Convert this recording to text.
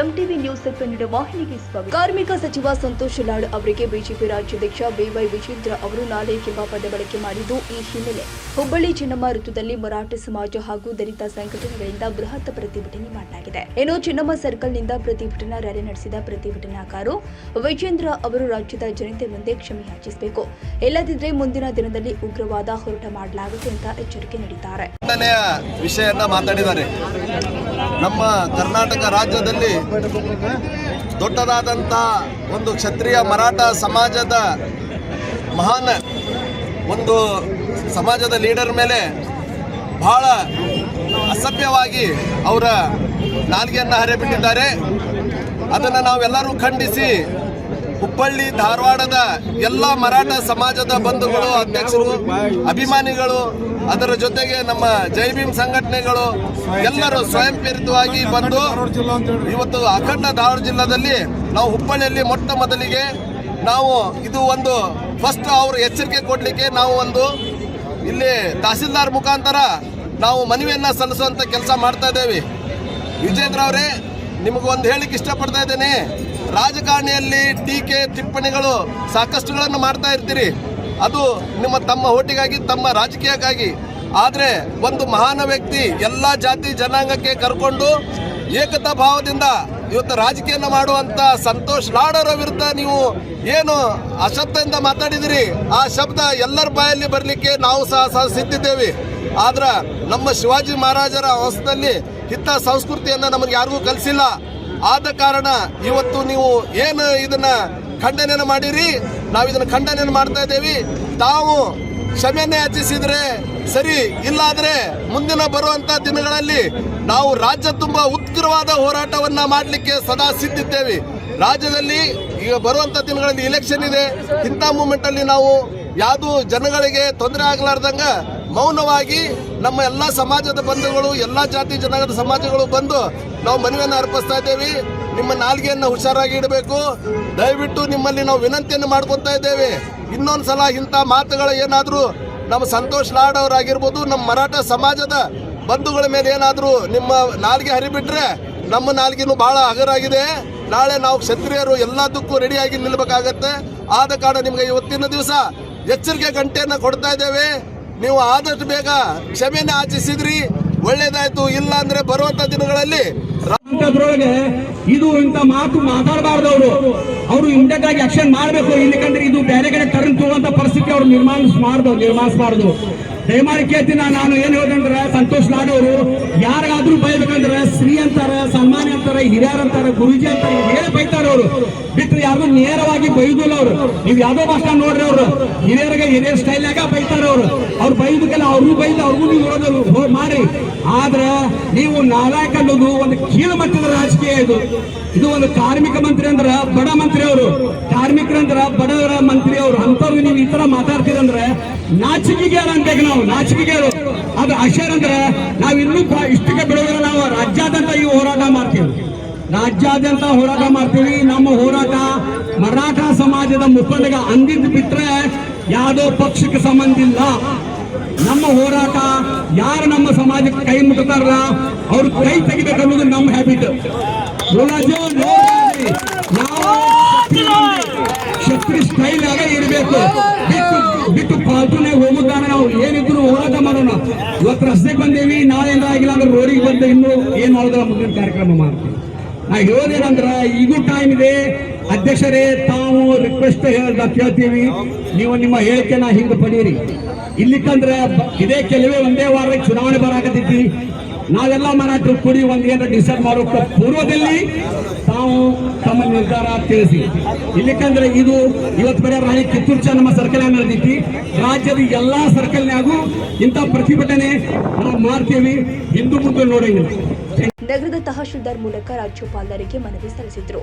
ಒಂದು ವಾಹಿನಿಗೆ ಸ್ವಾಗತ. ಕಾರ್ಮಿಕ ಸಚಿವ ಸಂತೋಷ್ ಲಾಡ್ ಅವರಿಗೆ ಬಿಜೆಪಿ ರಾಜ್ಯಾಧ್ಯಕ್ಷ ಬಿವೈ ವಿಜೇಂದ್ರ ಅವರು ನಾಲೆ ಎಂಬ ಪದ ಬಳಕೆ ಮಾಡಿದ್ದು ಈ ಹಿನ್ನೆಲೆ. ಹುಬ್ಬಳ್ಳಿ ಚೆನ್ನಮ್ಮ ಋತುದಲ್ಲಿ ಮರಾಠ ಸಮಾಜ ಹಾಗೂ ದಲಿತ ಸಂಘಟನೆಗಳಿಂದ ಬೃಹತ್ ಪ್ರತಿಭಟನೆ ಮಾಡಲಾಗಿದೆ. ಇನ್ನು ಚೆನ್ನಮ್ಮ ಸರ್ಕಲ್ನಿಂದ ಪ್ರತಿಭಟನಾ ರ್ಯಾಲಿ ನಡೆಸಿದ ಪ್ರತಿಭಟನಾಕಾರರು, ವಿಜೇಂದ್ರ ಅವರು ರಾಜ್ಯದ ಜನತೆ ಮುಂದೆ ಕ್ಷಮೆ ಯಾಚಿಸಬೇಕು. ಇಲ್ಲದಿದ್ದರೆ ಮುಂದಿನ ದಿನದಲ್ಲಿ ಉಗ್ರವಾದ ಹೋರಾಟ ಮಾಡಲಾಗುತ್ತೆ ಅಂತ ಎಚ್ಚರಿಕೆ ನೀಡಿದ್ದಾರೆ. ನಮ್ಮ ಕರ್ನಾಟಕ ರಾಜ್ಯದಲ್ಲಿ ದೊಡ್ಡದಾದಂಥ ಒಂದು ಕ್ಷತ್ರಿಯ ಮರಾಠ ಸಮಾಜದ ಮಹಾನ್ ಒಂದು ಸಮಾಜದ ಲೀಡರ್ ಮೇಲೆ ಬಹಳ ಅಸಭ್ಯವಾಗಿ ಅವರ ನಾಲ್ಗೆಯನ್ನು ಹರಿಬಿಟ್ಟಿದ್ದಾರೆ. ಅದನ್ನು ನಾವೆಲ್ಲರೂ ಖಂಡಿಸಿ ಹುಬ್ಬಳ್ಳಿ, ಧಾರವಾಡದ ಎಲ್ಲ ಮರಾಠ ಸಮಾಜದ ಬಂಧುಗಳು, ಅಧ್ಯಕ್ಷರು, ಅಭಿಮಾನಿಗಳು, ಅದರ ಜೊತೆಗೆ ನಮ್ಮ ಜೈ ಭೀಮ್ ಸಂಘಟನೆಗಳು ಎಲ್ಲರೂ ಸ್ವಯಂ ಪ್ರೇರಿತವಾಗಿ ಬಂದು ಇವತ್ತು ಅಖಂಡ ಧಾರವಾಡ ಜಿಲ್ಲಾದಲ್ಲಿ ನಾವು ಹುಬ್ಬಳ್ಳಿಯಲ್ಲಿ ಮೊಟ್ಟ ಮೊದಲಿಗೆ ನಾವು ಇದು ಒಂದು ಫಸ್ಟ್ ಅವರು ಎಚ್ಚರಿಕೆ ಕೊಡಲಿಕ್ಕೆ ನಾವು ಒಂದು ಇಲ್ಲಿ ತಹಸೀಲ್ದಾರ್ ಮುಖಾಂತರ ನಾವು ಮನವಿಯನ್ನ ಸಲ್ಲಿಸುವಂಥ ಕೆಲಸ ಮಾಡ್ತಾ ಇದ್ದೇವೆ. ವಿಜೇಂದ್ರ ಅವರೇ ನಿಮಗೊಂದು ಹೇಳಿಕ್ಕೆ ಇಷ್ಟಪಡ್ತಾ ಇದ್ದೇನೆ. ರಾಜಕಾರಣಿಯಲ್ಲಿ ಟೀಕೆ, ಟಿಪ್ಪಣಿಗಳು ಸಾಕಷ್ಟುಗಳನ್ನು ಮಾಡ್ತಾ ಇರ್ತೀರಿ. ಅದು ನಿಮ್ಮ ತಮ್ಮ ಓಟಿಗಾಗಿ, ತಮ್ಮ ರಾಜಕೀಯಕ್ಕಾಗಿ. ಆದರೆ ಒಂದು ಮಹಾನ ವ್ಯಕ್ತಿ ಎಲ್ಲ ಜಾತಿ ಜನಾಂಗಕ್ಕೆ ಕರ್ಕೊಂಡು ಏಕತಾ ಭಾವದಿಂದ ಇವತ್ತು ರಾಜಕೀಯನ ಮಾಡುವಂತ ಸಂತೋಷ್ ಲಾಡರ ವಿರುದ್ಧ ನೀವು ಏನು ಅಶಬ್ದದಿಂದ ಮಾತಾಡಿದಿರಿ? ಆ ಶಬ್ದ ಎಲ್ಲರ ಬಾಯಲ್ಲಿ ಬರಲಿಕ್ಕೆ ನಾವು ಸಹ ಸಹ ಸಿದ್ಧಿದ್ದೇವೆ ಆದ್ರೆ ನಮ್ಮ ಶಿವಾಜಿ ಮಹಾರಾಜರ ಹೊಸದಲ್ಲಿ ಹಿತ್ತ ಸಂಸ್ಕೃತಿಯನ್ನ ನಮಗೆ ಯಾರಿಗೂ ಕಲಿಸಿಲ್ಲ. ಆದ ಕಾರಣ ಇವತ್ತು ನೀವು ಏನು ಇದನ್ನ ಖಂಡನೆಯನ್ನು ಮಾಡಿರಿ? ನಾವು ಇದನ್ನ ಖಂಡನೆಯನ್ನು ಮಾಡ್ತಾ ಇದ್ದೇವೆ. ತಾವು ಕ್ಷಮೆಯನ್ನ ಯಾಚಿಸಿದ್ರೆ ಸರಿ, ಇಲ್ಲಾದರೆ ಮುಂದಿನ ಬರುವಂತ ದಿನಗಳಲ್ಲಿ ನಾವು ರಾಜ್ಯ ತುಂಬಾ ಉತ್ಕೃವಾದ ಹೋರಾಟವನ್ನ ಮಾಡಲಿಕ್ಕೆ ಸದಾ ಸಿದ್ಧಿದ್ದೇವೆ. ರಾಜ್ಯದಲ್ಲಿ ಈಗ ಬರುವಂತ ದಿನಗಳಲ್ಲಿ ಇಲೆಕ್ಷನ್ ಇದೆ. ಇಂಥ ಮೂಮೆಂಟ್ ಅಲ್ಲಿ ನಾವು ಯಾವುದು ಜನಗಳಿಗೆ ತೊಂದರೆ ಆಗಲಾರ್ದಂಗ ಮೌನವಾಗಿ ನಮ್ಮ ಎಲ್ಲ ಸಮಾಜದ ಬಂಧುಗಳು, ಎಲ್ಲ ಜಾತಿ ಜನಾಂಗದ ಸಮಾಜಗಳು ಬಂದು ನಾವು ಮನವಿಯನ್ನು ಅರ್ಪಿಸ್ತಾ ಇದ್ದೇವೆ. ನಿಮ್ಮ ನಾಲ್ಗೆಯನ್ನು ಹುಷಾರಾಗಿ ಇಡಬೇಕು. ದಯವಿಟ್ಟು ನಿಮ್ಮಲ್ಲಿ ನಾವು ವಿನಂತಿಯನ್ನು ಮಾಡ್ಕೊತಾ ಇದ್ದೇವೆ. ಇನ್ನೊಂದು ಸಲ ಇಂಥ ಮಾತುಗಳು ಏನಾದರೂ ನಮ್ಮ ಸಂತೋಷ್ ಲಾಡ್ ಅವರಾಗಿರ್ಬೋದು, ನಮ್ಮ ಮರಾಠ ಸಮಾಜದ ಬಂಧುಗಳ ಮೇಲೆ ಏನಾದರೂ ನಿಮ್ಮ ನಾಲ್ಗೆ ಹರಿಬಿಟ್ರೆ ನಮ್ಮ ನಾಲ್ಗೆನೂ ಭಾಳ ಹಗರಾಗಿದೆ. ನಾಳೆ ನಾವು ಕ್ಷತ್ರಿಯರು ಎಲ್ಲದಕ್ಕೂ ರೆಡಿಯಾಗಿ ನಿಲ್ಲಬೇಕಾಗತ್ತೆ ಆದ ಕಾರಣ ನಿಮಗೆ ಇವತ್ತಿನ ದಿವಸ ಎಚ್ಚರಿಕೆ ಗಂಟೆಯನ್ನು ಕೊಡ್ತಾ ಇದ್ದೇವೆ. ನೀವು ಆದಷ್ಟು ಬೇಗ ಕ್ಷಮೆಯನ್ನು ಆಚಿಸಿದ್ರಿ ಒಳ್ಳೇದಾಯ್ತು. ಇಲ್ಲ ಅಂದ್ರೆ ಬರುವಂತ ದಿನಗಳಲ್ಲಿ ಇದು ಇಂತ ಮಾತು ಮಾತಾಡಬಾರ್ದು ಅವರು. ಅವರು ಇಮಿಡಿಯೇಟ್ ಆಗಿ ಆಕ್ಷನ್ ಮಾಡಬೇಕು. ಇಲ್ಲಿ ಇದು ಬೇರೆ ಕಡೆ ಟರ್ನ್ ತಗೊಳ್ಳುವಂತ ಪರಿಸ್ಥಿತಿ ಅವರು ನಿರ್ಮಾಣಿಸಬಾರ್ದು ನಿರ್ಮಾಣಿಸಬಾರ್ದು ದಯಮಾಡಿ ಕೇಳ್ತೀನಿ ನಾನು. ಏನ್ ಹೇಳ್ತಂದ್ರೆ ಸಂತೋಷ್ ಲಾಡ್ ಅವರು ಯಾರಿಗಾದ್ರೂ ಬೈಬೇಕಂದ್ರೆ ಶ್ರೀ ಅಂತಾರೆ ಸನ್ಮಾನ ಅಂತಾರೆ, ಹಿರಿಯರ್ ಅಂತಾರೆ, ಗುರುಜಿ ಅಂತಾರೆ ಹೇಳಿ ಬೈತಾರೆ ಅವರು. ಬಿಟ್ಟರೆ ಯಾರು ನೇರವಾಗಿ ಬೈದಿಲ್ಲ ಅವರು. ನೀವು ಯಾವ್ದೋ ಭಾಷಣ ನೋಡ್ರಿ ಅವರು. ಹಿರಿಯರಿಗೆ ಹಿರಿಯರ್ ಸ್ಟೈಲ್ನಾಗ ಬೈತಾರೆ ಅವರು? ಅವ್ರಿಗೂ ಬೈದು ಅವ್ರಿಗೂ ನೀವು ನೋಡೋದು ಮಾಡ್ರಿ ಆದ್ರೆ ನೀವು ನಾಲ್ಕು ಅನ್ನೋದು ಒಂದು ಕೀಳು ಮಟ್ಟದ ರಾಜಕೀಯ ಇದು. ಇದು ಒಂದು ಕಾರ್ಮಿಕ ಮಂತ್ರಿ ಅಂದ್ರ ಬಡ ಮಂತ್ರಿ ಅವರು. ಕಾರ್ಮಿಕರಂದ್ರ ಬಡವರ ಮಂತ್ರಿ ಅವರು. ಅಂತವ್ರು ನೀವು ಈ ತರ ಮಾತಾಡ್ತೀರಂದ್ರೆ ನಾಚಿಕೆಗೆ ಅಂತೇಗ ನಾವು, ನಾಚಿಕೆಗೆ ಅದು. ಅಶರ್ ಅಂದ್ರೆ ನಾವು ಇನ್ನೂ ಇಷ್ಟಕ್ಕೆ ಬಿಡೋದಿಲ್ಲ, ನಾವು ರಾಜ್ಯಾದ್ಯಂತ ಈ ಹೋರಾಟ ಮಾಡ್ತೀವಿ. ರಾಜ್ಯಾದ್ಯಂತ ಹೋರಾಟ ಮಾಡ್ತೀವಿ. ನಮ್ಮ ಹೋರಾಟ ಮರಾಠ ಸಮಾಜದ ಮುಖಂಡಗ ಅಂದಿದ್ದು ಬಿಟ್ರೆ ಯಾವುದೋ ಪಕ್ಷಕ್ಕೆ ಸಂಬಂಧ ಇಲ್ಲ. ನಮ್ಮ ಹೋರಾಟ ಯಾರು ನಮ್ಮ ಸಮಾಜಕ್ಕೆ ಕೈ ಮುಟ್ತಾರಲ್ಲ, ಅವ್ರ ಕೈ ತೆಗಿಬೇಕನ್ನೋದು ನಮ್ಮ ಹ್ಯಾಬಿಟ್ ಶಕ್ತಿ ಸ್ಟೈಲ್ ಆಗ ಇರಬೇಕು. ಬಿಟ್ಟು ಬಿಟ್ಟು ಪಾಲ್ತುನೇ ಹೋಗುತ್ತಾನೆ ನಾವು. ಏನಿದ್ರು ಹೋರಾಟ ಮಾಡೋಣ. ಇವತ್ತು ರಸ್ತೆಗೆ ಬಂದೇವಿ ನಾಳೆ ಆಗಿಲ್ಲ ಅಂದ್ರೆ ರೋಡಿಗೆ ಬಂದ ಇನ್ನು ಏನ್ ಮಾಡೋದ್ರ ಮುಂದಿನ ಕಾರ್ಯಕ್ರಮ ಮಾಡ್ತೀವಿ. ನಾ ಹೇಳೋದೇನಂದ್ರ, ಈಗೂ ಟೈಮ್ ಇದೆ. ಅಧ್ಯಕ್ಷರೇ, ತಾವು ರಿಕ್ವೆಸ್ಟ್ ಹೇಳ್ದ ಕೇಳ್ತೀವಿ. ನೀವು ನಿಮ್ಮ ಹೇಳಿಕೆನ ಹಿಂಗೆ ಪಡೀರಿ ಇಲ್ಲಿಕಂದ್ರೆ ಇದೇ ಕೆಲವೇ ಒಂದೇ ವಾರ ಚುನಾವಣೆ ಬರಾಕತ್ತೈತಿ ನಾವೆಲ್ಲ ಮರಾಠರು ಕೂಡಿ ಒಂದು ಏನಾರ ಡಿಸೈಡ್ ಮಾಡೋಕೆ ಪೂರ್ವದಲ್ಲಿ ತಾವು ತಮ್ಮ ನಿರ್ಧಾರ ತಿಳಿಸಿ. ಇಲ್ಲಿಕಂದ್ರೆ ಇದು ಇವತ್ತು ಬರೀ ರಾಣಿ ಕಿತ್ತೂರು ನಮ್ಮ ಸರ್ಕಲ್ ನಡೆದೈತಿ ರಾಜ್ಯದ ಎಲ್ಲಾ ಸರ್ಕಲ್ನಾಗೂ ಇಂಥ ಪ್ರತಿಭಟನೆ ನಾವು ಮಾಡ್ತೀವಿ. ಹಿಂದೂ ಮುಂದೆ ನೋಡಂಗಿಲ್ಲ. ನಗರದ ತಹಶೀಲ್ದಾರ್ ಮೂಲಕ ರಾಜ್ಯಪಾಲರಿಗೆ ಮನವಿ ಸಲ್ಲಿಸಿದರು.